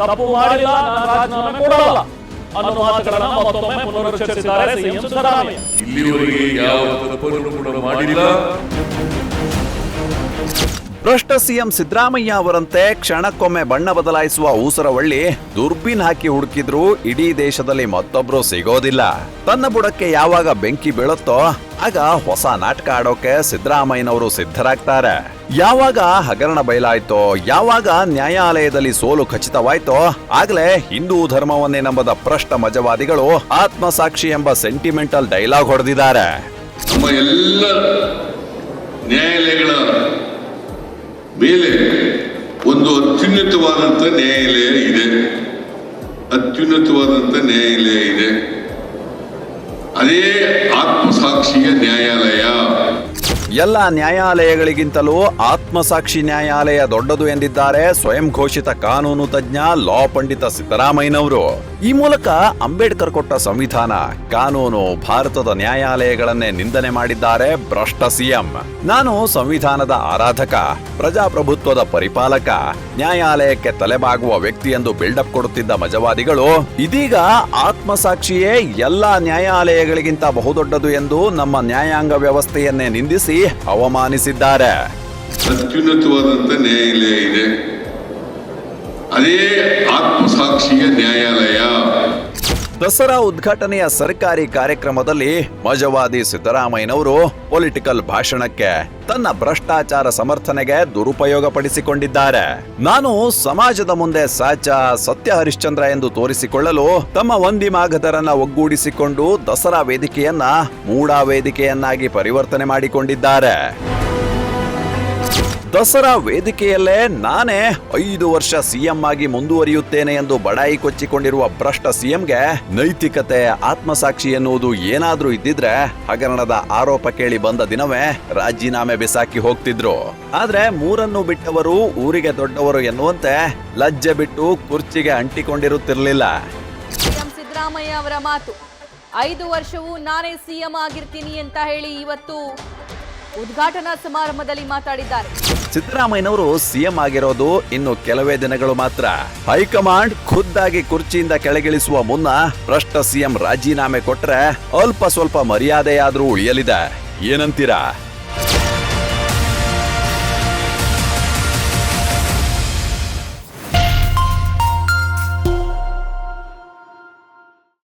ತಪ್ಪು ಮಾಡಿಲ್ಲ ನಾನು ರಾಜೀನಾಮೆ ಕೊಡಲ್ಲ. ಅನ್ನೋ ಮಾತುಗಳನ್ನ ಮತ್ತೊಮ್ಮೆ ಪುನರುಚ್ಚರಿಸಿದ್ದಾರೆ ಸಿಎಂ ಸಿದ್ದರಾಮಯ್ಯ. ಇಲ್ಲಿವರೆಗೆ ಯಾವ ತಪ್ಪನ್ನು ಕೂಡ ಮಾಡಿಲ್ಲ. ಭ್ರಷ್ಟ ಸಿಎಂ ಸಿದ್ದರಾಮಯ್ಯ ಅವರಂತೆ ಕ್ಷಣಕ್ಕೊಮ್ಮೆ ಬಣ್ಣ ಬದಲಾಯಿಸುವ ಊಸರವಳ್ಳಿ ದುರ್ಬಿನ್ ಹಾಕಿ ಹುಡುಕಿದ್ರು ಇಡೀ ದೇಶದಲ್ಲಿ ಮತ್ತೊಬ್ರು ಸಿಗೋದಿಲ್ಲ. ತನ್ನ ಬುಡಕ್ಕೆ ಯಾವಾಗ ಬೆಂಕಿ ಬೀಳುತ್ತೋ ಆಗ ಹೊಸ ನಾಟಕ ಆಡೋಕೆ ಸಿದ್ದರಾಮಯ್ಯನವರು ಸಿದ್ಧರಾಗ್ತಾರೆ. ಯಾವಾಗ ಹಗರಣ ಬಯಲಾಯ್ತೋ, ಯಾವಾಗ ನ್ಯಾಯಾಲಯದಲ್ಲಿ ಸೋಲು ಖಚಿತವಾಯ್ತೋ, ಆಗ್ಲೇ ಹಿಂದೂ ಧರ್ಮವನ್ನೇ ನಂಬದ ಭ್ರಷ್ಟ ಮಜವಾದಿಗಳು ಆತ್ಮಸಾಕ್ಷಿ ಎಂಬ ಸೆಂಟಿಮೆಂಟಲ್ ಡೈಲಾಗ್ ಹೊಡೆದಿದ್ದಾರೆ. ನಮ್ಮ ಎಲ್ಲ ನ್ಯಾಯಾಲಯಗಳ ಮೇಲೆ ಒಂದು ಅತ್ಯುನ್ನತವಾದಂಥ ನ್ಯಾಯಾಲಯ ಇದೆ. ಅತ್ಯುನ್ನತವಾದಂಥ ನ್ಯಾಯಾಲಯ ಇದೆ. ಅದೇ ಆತ್ಮಸಾಕ್ಷಿಯ ನ್ಯಾಯಾಲಯ. ಎಲ್ಲ ನ್ಯಾಯಾಲಯಗಳಿಗಿಂತಲೂ ಆತ್ಮಸಾಕ್ಷಿ ನ್ಯಾಯಾಲಯ ದೊಡ್ಡದು ಎಂದಿದ್ದಾರೆ ಸ್ವಯಂ ಘೋಷಿತ ಕಾನೂನು ತಜ್ಞ ಲಾ ಪಂಡಿತ ಸಿದ್ದರಾಮಯ್ಯನವರು. ಈ ಮೂಲಕ ಅಂಬೇಡ್ಕರ್ ಕೊಟ್ಟ ಸಂವಿಧಾನ ಕಾನೂನು ಭಾರತದ ನ್ಯಾಯಾಲಯಗಳನ್ನೇ ನಿಂದನೆ ಮಾಡಿದ್ದಾರೆ ಭ್ರಷ್ಟ ಸಿಎಂ. ನಾನು ಸಂವಿಧಾನದ ಆರಾಧಕ, ಪ್ರಜಾಪ್ರಭುತ್ವದ ಪರಿಪಾಲಕ, ನ್ಯಾಯಾಲಯಕ್ಕೆ ತಲೆಬಾಗುವ ವ್ಯಕ್ತಿ ಎಂದು ಬಿಲ್ಡಪ್ ಕೊಡುತ್ತಿದ್ದ ಮಜವಾದಿಗಳು, ಇದೀಗ ಆತ್ಮಸಾಕ್ಷಿಯೇ ಎಲ್ಲಾ ನ್ಯಾಯಾಲಯಗಳಿಗಿಂತ ಬಹುದೊಡ್ಡದು ಎಂದು ನಮ್ಮ ನ್ಯಾಯಾಂಗ ವ್ಯವಸ್ಥೆಯನ್ನೇ ನಿಂದಿಸಿ ಅವಮಾನಿಸಿದ್ದಾರೆ. ಅತ್ಯುನ್ನತವಾದಂತ ನ್ಯಾಯಾಲಯ ಇದೆ. ಅದೇ ಆತ್ಮಸಾಕ್ಷಿಯ ನ್ಯಾಯಾಲಯ. ದಸರಾ ಉದ್ಘಾಟನೆಯ ಸರ್ಕಾರಿ ಕಾರ್ಯಕ್ರಮದಲ್ಲಿ ಮಜವಾದಿ ಸಿದ್ದರಾಮಯ್ಯನವರು ಪೊಲಿಟಿಕಲ್ ಭಾಷಣಕ್ಕೆ ತನ್ನ ಭ್ರಷ್ಟಾಚಾರ ಸಮರ್ಥನೆಗೆ ದುರುಪಯೋಗ ಪಡಿಸಿಕೊಂಡಿದ್ದಾರೆ ನಾನು ಸಮಾಜದ ಮುಂದೆ ಸಾಚ ಸತ್ಯ ಹರಿಶ್ಚಂದ್ರ ಎಂದು ತೋರಿಸಿಕೊಳ್ಳಲು ತಮ್ಮ ವಂದಿಮಾಗಧರನ್ನ ಒಗ್ಗೂಡಿಸಿಕೊಂಡು ದಸರಾ ವೇದಿಕೆಯನ್ನ ಮೂಡಾ ವೇದಿಕೆಯನ್ನಾಗಿ ಪರಿವರ್ತನೆ ಮಾಡಿಕೊಂಡಿದ್ದಾರೆ. ದಸರಾ ವೇದಿಕೆಯಲ್ಲೇ ನಾನೇ ಐದು ವರ್ಷ ಸಿಎಂ ಆಗಿ ಮುಂದುವರಿಯುತ್ತೇನೆ ಎಂದು ಬಡಾಯಿ ಕೊಚ್ಚಿಕೊಂಡಿರುವ ಭ್ರಷ್ಟ ಸಿಎಂಗೆ ನೈತಿಕತೆ, ಆತ್ಮಸಾಕ್ಷಿ ಎನ್ನುವುದು ಏನಾದ್ರೂ ಇದ್ದಿದ್ರೆ ಹಗರಣದ ಆರೋಪ ಕೇಳಿ ಬಂದ ದಿನವೇ ರಾಜೀನಾಮೆ ಬಿಸಾಕಿ ಹೋಗ್ತಿದ್ರು. ಆದ್ರೆ ಮೂರನ್ನು ಬಿಟ್ಟವರು ಊರಿಗೆ ದೊಡ್ಡವರು ಎನ್ನುವಂತೆ ಲಜ್ಜೆ ಬಿಟ್ಟು ಕುರ್ಚಿಗೆ ಅಂಟಿಕೊಂಡಿರುತ್ತಿರಲಿಲ್ಲ. ಸಿಎಂ ಸಿದ್ದರಾಮಯ್ಯ ಅವರ ಮಾತು, ಐದು ವರ್ಷವೂ ನಾನೇ ಸಿಎಂ ಆಗಿರ್ತೀನಿ ಅಂತ ಹೇಳಿ ಇವತ್ತು ಉದ್ಘಾಟನಾ ಸಮಾರಂಭದಲ್ಲಿ ಮಾತಾಡಿದ್ದಾರೆ. ಸಿದ್ದರಾಮಯ್ಯನವರು ಸಿಎಂ ಆಗಿರೋದು ಇನ್ನು ಕೆಲವೇ ದಿನಗಳು ಮಾತ್ರ. ಹೈಕಮಾಂಡ್ ಖುದ್ದಾಗಿ ಕುರ್ಚಿಯಿಂದ ಕೆಳಗಿಳಿಸುವ ಮುನ್ನ ಭ್ರಷ್ಟ ಸಿಎಂ ರಾಜೀನಾಮೆ ಕೊಟ್ರೆ ಅಲ್ಪ ಸ್ವಲ್ಪ ಮರ್ಯಾದೆಯಾದ್ರೂ ಉಳಿಯಲಿದೆ. ಏನಂತೀರಾ?